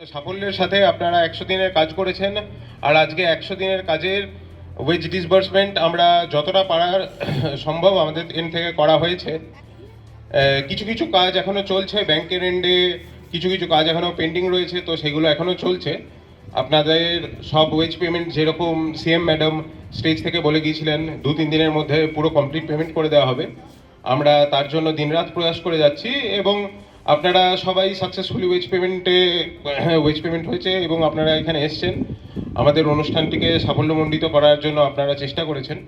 সাফল্যের সাথে আপনারা একশো দিনের কাজ করেছেন। আর আজকে একশো দিনের কাজের ওয়েজ ডিসবার্সমেন্ট আমরা যতটা পারার সম্ভব আমাদের এন থেকে করা হয়েছে। কিছু কিছু কাজ এখনও চলছে ব্যাংকের এন্ডে কিছু কিছু কাজ এখনও পেন্ডিং রয়েছে, তো সেগুলো এখনও চলছে। আপনাদের সব ওয়েজ পেমেন্ট যেরকম সিএম ম্যাডাম স্টেজ থেকে বলে গিয়েছিলেন, দু, তিন দিনের মধ্যে পুরো কমপ্লিট পেমেন্ট করে দেওয়া হবে। আমরা তার জন্য দিনরাত প্রয়াস করে যাচ্ছি এবং আপনারা সবাই সাকসেসফুলি ওয়েজ পেমেন্টে ওয়েজ পেমেন্ট হয়েছে এবং আপনারা এখানে এসছেন। আমাদের অনুষ্ঠানটিকে সাফল্যমণ্ডিত করার জন্য আপনারা চেষ্টা করেছেন।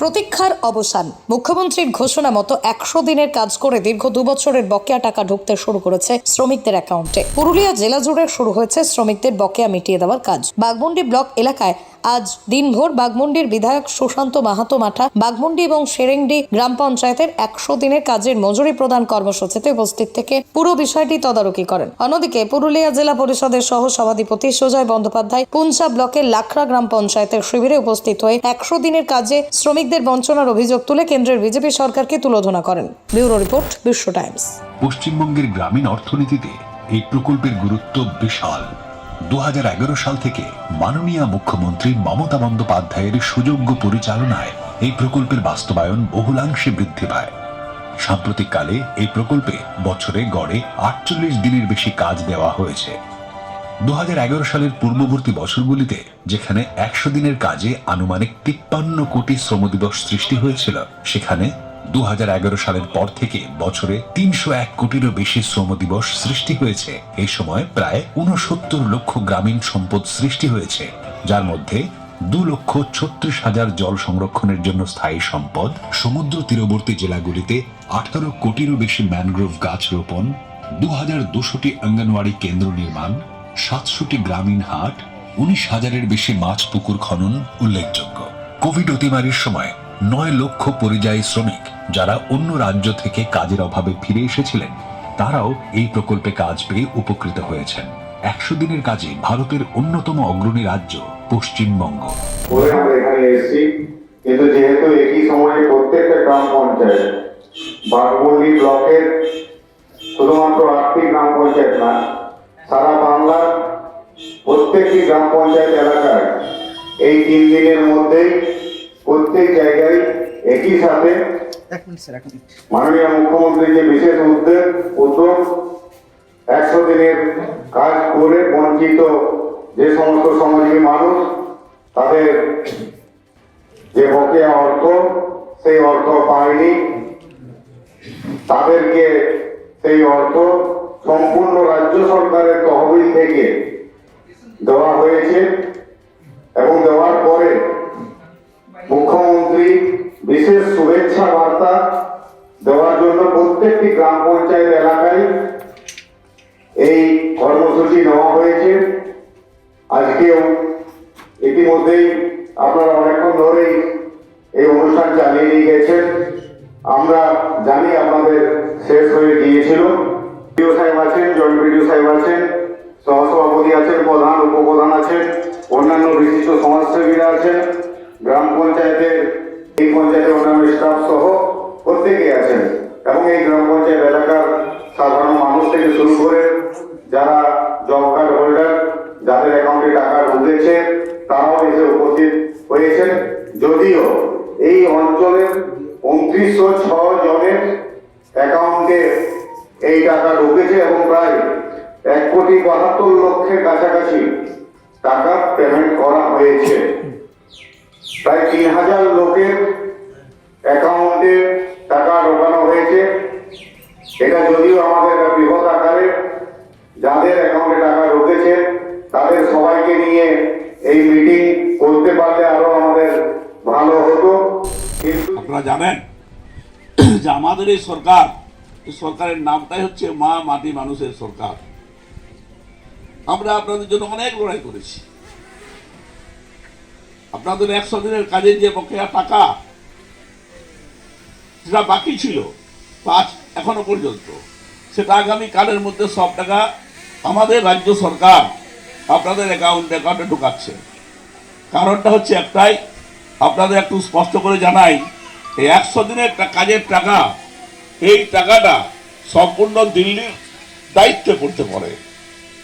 প্রতীক্ষার অবসান। মুখ্যমন্ত্রীর ঘোষণা মতো একশো দিনের কাজ করে দীর্ঘ দু বছরের বকেয়া টাকা ঢুকতে শুরু করেছে শ্রমিকদের অ্যাকাউন্টে। পুরুলিয়া জেলা জুড়ে শুরু হয়েছে শ্রমিকদের বকেয়া মিটিয়ে দেওয়ার কাজ। বাগমুন্ডি ব্লক এলাকায় আজ দিনভর বাগমুন্ডির বিধায়ক সুশান্ত মাহাতো মাঠা বাগমুন্ডি এবং সেরেংডি গ্রাম পঞ্চায়েতের একশো দিনের কাজের মজুরি প্রদান কর্মসূচিতে উপস্থিত থেকে পুরো বিষয়টি তদারকি করেন। অন্যদিকে পুরুলিয়া জেলা পরিষদের সহ সভাধিপতি সুজয় বন্দ্যোপাধ্যায় পুঞ্চা ব্লকের লাখরা গ্রাম পঞ্চায়েতের শিবিরে উপস্থিত হয়ে একশো দিনের কাজে শ্রমিকদের বঞ্চনার অভিযোগ তুলে কেন্দ্রের বিজেপি সরকারকে তুলোধনা করেন। Bureau report, Biswa times. পশ্চিমবঙ্গের গ্রামীণ অর্থনীতিতে এই প্রকল্পের গুরুত্ব বিশাল। দু হাজার এগারো সাল থেকে মাননীয় মুখ্যমন্ত্রী মমতা বন্দ্যোপাধ্যায়ের সুযোগ্য পরিচালনায় এই প্রকল্পের বাস্তবায়ন বহুলাংশে বৃদ্ধি পায়। সাম্প্রতিককালে এই প্রকল্পে বছরে গড়ে আটচল্লিশ দিনের বেশি কাজ দেওয়া হয়েছে। দু হাজার এগারো সালের পূর্ববর্তী বছরগুলিতে যেখানে একশো দিনের কাজে আনুমানিক তিপ্পান্ন কোটি শ্রম দিবস সৃষ্টি হয়েছিল, সেখানে দু হাজার এগারো সালের পর থেকে বছরে তিনশো এক কোটিরও বেশি শ্রম দিবস সৃষ্টি হয়েছে। এই সময় প্রায় উনসত্তর লক্ষ গ্রামীণ সম্পদ সৃষ্টি হয়েছে, যার মধ্যে দু লক্ষ ছত্রিশ হাজার জল সংরক্ষণের জন্য স্থায়ী সম্পদ, সমুদ্র তীরবর্তী জেলাগুলিতে আঠারো কোটিরও বেশি ম্যানগ্রোভ গাছ রোপণ দু হাজার দুশোটি অঙ্গনওয়াড়ি কেন্দ্র নির্মাণ, সাতশোটি গ্রামীণ হাট, উনিশ হাজারের বেশি মাছ পুকুর খনন উল্লেখযোগ্য। কোভিড অতিমারির সময় নয় লক্ষ পরিযায়ী শ্রমিক যারা অন্য রাজ্য থেকে কাজের অভাবে ফিরে এসেছিলেন, তারাও এই প্রকল্পে কাজ পেয়ে উপকৃত হয়েছেন। একশো দিনের কাজে ভারতের অন্যতম অগ্রণী রাজ্য পশ্চিমবঙ্গ। কিন্তু যেহেতু একই সময়ে প্রত্যেকটা গ্রাম পঞ্চায়েত বাগমুন্ডি ব্লকের শুধুমাত্র আটটি গ্রাম পঞ্চায়েত না, সারা বাংলার প্রত্যেকটি গ্রাম পঞ্চায়েত এলাকায় এই তিন দিনের মধ্যেই প্রত্যেক জায়গায় একই সাথে মাননীয় মুখ্যমন্ত্রীর যে বিশেষ উদ্যোগ উদ্যোগ একশো দিনের কাজ করে বঞ্চিত যে সমস্ত সমাজী মানুষ তাদের যে বকেয়া অর্থ সেই অর্থ পায়নি। তাদেরকে সেই অর্থ সম্পূর্ণ রাজ্য সরকারের তহবিল থেকে দেওয়া হয়েছে এবং দেওয়ার পরে মুখ্যমন্ত্রী বিশেষ শুভেচ্ছা বার্তা দেওয়ার জন্য প্রত্যেকটি গ্রাম পঞ্চায়েত এলাকায় এই কর্মসূচি নেওয়া হয়েছে। আজকেও ইতিমধ্যেই আপনারা অনেকক্ষণ ধরেই এই অনুষ্ঠান চালিয়ে নিয়ে গেছেন। আমরা জানি আপনাদের শেষ হয়ে গিয়েছিল। বিডিও সাহেব আছেন, জয়েন্ট বিডিও সাহেব আছেন, সহসভাপতি আছেন, প্রধান, উপপ্রধান আছেন, অন্যান্য বিশিষ্ট সমাজসেবীরা আছেন, গ্রাম ঢুকেছে তারাও এসে উপস্থিত হয়েছেন। যদিও এই অঞ্চলের উনত্রিশশো ছ জনের অ্যাকাউন্টে এই টাকা ঢুকেছে এবং প্রায় এক কোটি বাহাত্তর লক্ষের কাছাকাছি টাকা পেমেন্ট করা হয়েছে। প্রায় তিন হাজার লোকের অ্যাকাউন্টে টাকা ঢোকানো হয়েছে। এটা যদিও আমাদের বৃহৎ আকারে, যাদের অ্যাকাউন্টে টাকা ঢুকেছে তাদের সবাইকে নিয়ে এই মিটিং করতে পারলে আরও আমাদের ভালো হতো। আপনারা জানেন যে আমাদের এই সরকার সরকারের নামটাই হচ্ছে মা মাটি মানুষের সরকার। আমরা আপনাদের জন্য অনেক লড়াই করেছি। আপনাদের একশো দিনের কাজের যে বকেয়া টাকা সেটা বাকি ছিল আজ এখনও পর্যন্ত। সেটা আগামী কালের মধ্যে সব টাকা আমাদের রাজ্য সরকার আপনাদের অ্যাকাউন্ট অ্যাকাউন্টে ঢুকাচ্ছে। কারণটা হচ্ছে একটাই, আপনাদের একটু স্পষ্ট করে জানাই, এই একশো দিনের কাজের টাকা, এই টাকাটা সম্পূর্ণ দিল্লির দায়িত্বে পড়তে পারে।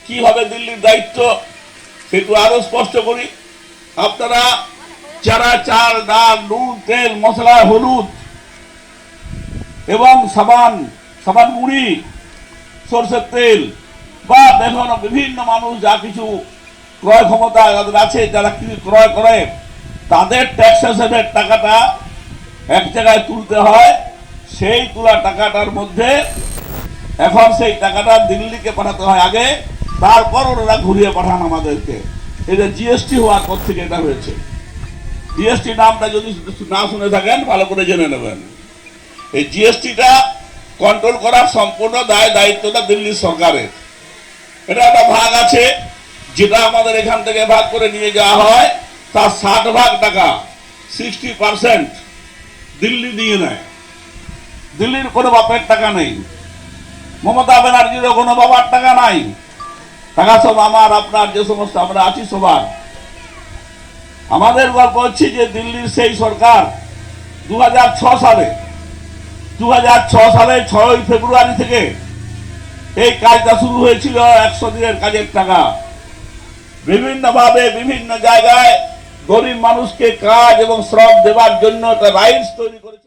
কি হবে দিল্লির দায়িত্ব? সেটু আরও স্পষ্ট করি। আপনারা যারা চাল, ডাল, নুন, তেল, মশলা, হলুদ এবং সাবান সাবান মুড়ি, সরষের তেল বা দেখুন, বিভিন্ন মানুষ যা কিছু ক্রয় ক্ষমতা যাদের আছে, যারা কিছু ক্রয় করে, তাদের ট্যাক্সেশনের টাকাটা এক জায়গায় তুলতে হয়। সেই তোলা টাকাটার মধ্যে এখন সেই টাকাটা দিল্লিকে পাঠাতে হয় আগে, তারপর ওরা ঘুরিয়ে পাঠান আমাদেরকে। এটা জিএসটি হওয়ার পর থেকে এটা হয়েছে। জিএসটি নামটা যদি না শুনে থাকেন, ভালো করে জেনে নেবেন। এই জিএসটিটা কন্ট্রোল করার সম্পূর্ণ দায়, দায়িত্বটা দিল্লি সরকারের। এটা একটা ভাগ আছে, যেটা আমাদের এখান থেকে ভাগ করে নিয়ে যাওয়া হয়, তার ষাট ভাগ টাকা সিক্সটি পার্সেন্ট দিল্লি দিয়ে নেয়। দিল্লির কোনো বাপের টাকা নেই। মমতা ব্যানার্জিরও কোনো বাবার টাকা নাই। টাকা সব আমার, আপনার, যে সমস্ত আমরা আছি সবার। আমাদের গল্প হচ্ছে যে দিল্লির সেই সরকার দু সালে দু সালে ছয় ফেব্রুয়ারি থেকে এই কাজটা শুরু হয়েছিল একশো দিনের কাজের টাকা। বিভিন্নভাবে বিভিন্ন জায়গায় গরিব মানুষকে কাজ এবং শ্রম দেওয়ার জন্য একটা রাইটস তৈরি করেছে